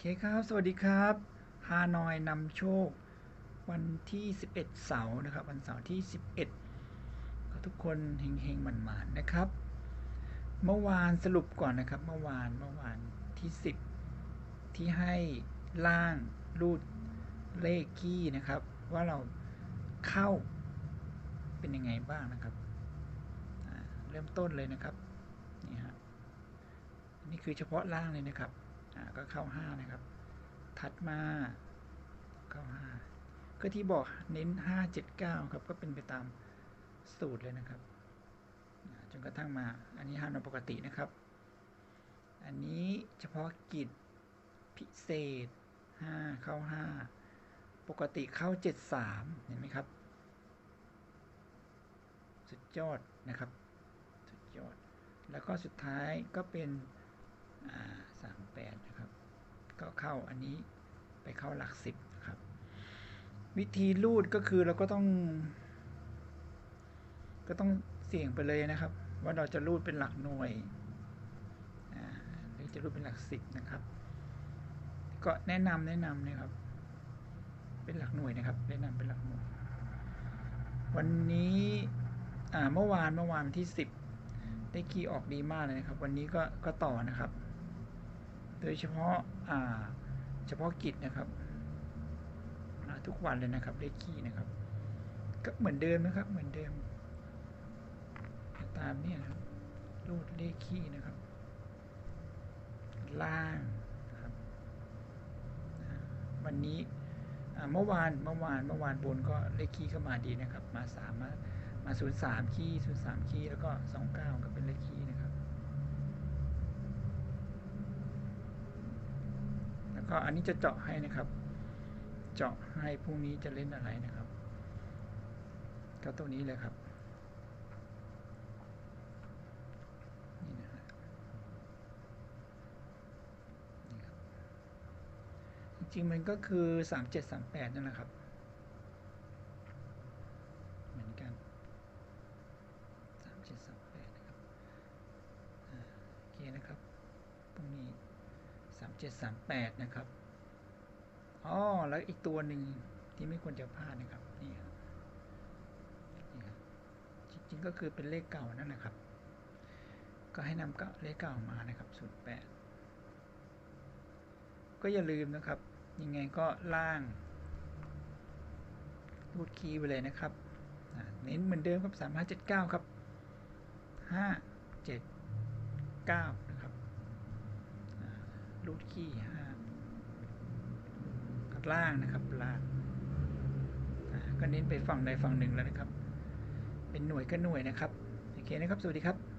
เคครับสวัสดีครับฮานอยนำโชค วันที่ 11 เสาร์นะครับ วันเสาร์ที่ 11 ก็ทุกคนเฮงๆหมันๆนะครับ เมื่อวานสรุปก่อนนะครับ เมื่อวานเมื่อวานที่ 10 ที่ให้ล่างรูดเลขขี้นะครับ ว่าเราเข้าเป็นยังไงบ้างนะครับ เริ่มต้นเลยนะครับนี่ฮะนี่คือเฉพาะล่างเลยนะครับ ก็เข้า5นะครับ ถัดมาเข้า5ก็ที่บอกเน้น5 7 9ครับ ก็เป็นไปตามสูตรเลยนะครับจนกระทั่งมา อันนี้ฮานปกตินะครับ อันนี้เฉพาะกิจพิเศษ5เข้า5ปกติเข้า73เห็นไหมครับ สุดยอดนะครับ สุดยอด แล้วก็สุดท้ายก็เป็น สามแปดนะครับ ก็เข้าอันนี้ไปเข้าหลักสิบนะครับ วิธีรูดก็คือเราก็ต้อง ก็ต้องเสี่ยงไปเลยนะครับ ว่าเราจะรูดเป็นหลักหน่วยหรือจะรูดเป็นหลักสิบนะครับ ก็แนะนำแนะนำนะครับ เป็นหลักหน่วยนะครับ แนะนำเป็นหลักหน่วย วันนี้เมื่อวานเมื่อวานวันที่สิบได้คีย์ออกดีมากเลยนะครับ วันนี้ก็ก็ต่อนะครับ โดยเฉพาะเฉพาะกิจนะครับทุกวันเลยนะครับได้คีย์นะครับ ก็เหมือนเดิมนะครับ เหมือนเดิม ตามเนี่ยนะครับรูดเลขคีย์นะครับ ล่างนะครับวันนี้เมื่อวานเมื่อวานเมื่อวานบนก็เลขคีย์ก็มาดีนะครับ มาสามมามาศูนย์สามคีย์ศูนย์สามคีย์แล้วก็สองเก้าก็เป็นเลขคีย์นะครับ แล้ว ก็อันนี้จะเจาะให้นะครับ เจาะให้พรุ่งนี้จะเล่นอะไรนะครับ ก็ตัวนี้เลยครับนี่นะฮะนี่ครับจริงๆมันก็คือสามเจ็ดสามแปดนั่นแหละครับเหมือนกันสามเจ็ดสามแปดนะครับโอเคนะครับพรุ่งนี้ จ็ดสามแปดนะครับอ๋อแล้วอีกตัวหนึ่งที่ไม่ควรจะพลาดนะครับนี่ครับจริงๆก็คือเป็นเลขเก่านั่นแหละครับ ก็ให้นำเลขเก่ามานะครับ08 ก็อย่าลืมนะครับ ยังไงก็ล่างรูดคีย์ไปเลยนะครับเน้นเหมือนเดิมครับสามห้าเจ็ดเก้าครับห้าเจ็ดเก้า รูทคีย์ห้าล่างนะครับล่างก็เน้นไปฝั่งใดฝั่งหนึ่งแล้วนะครับ เป็นหน่วยก็หน่วยนะครับโอเคนะครับ สวัสดีครับ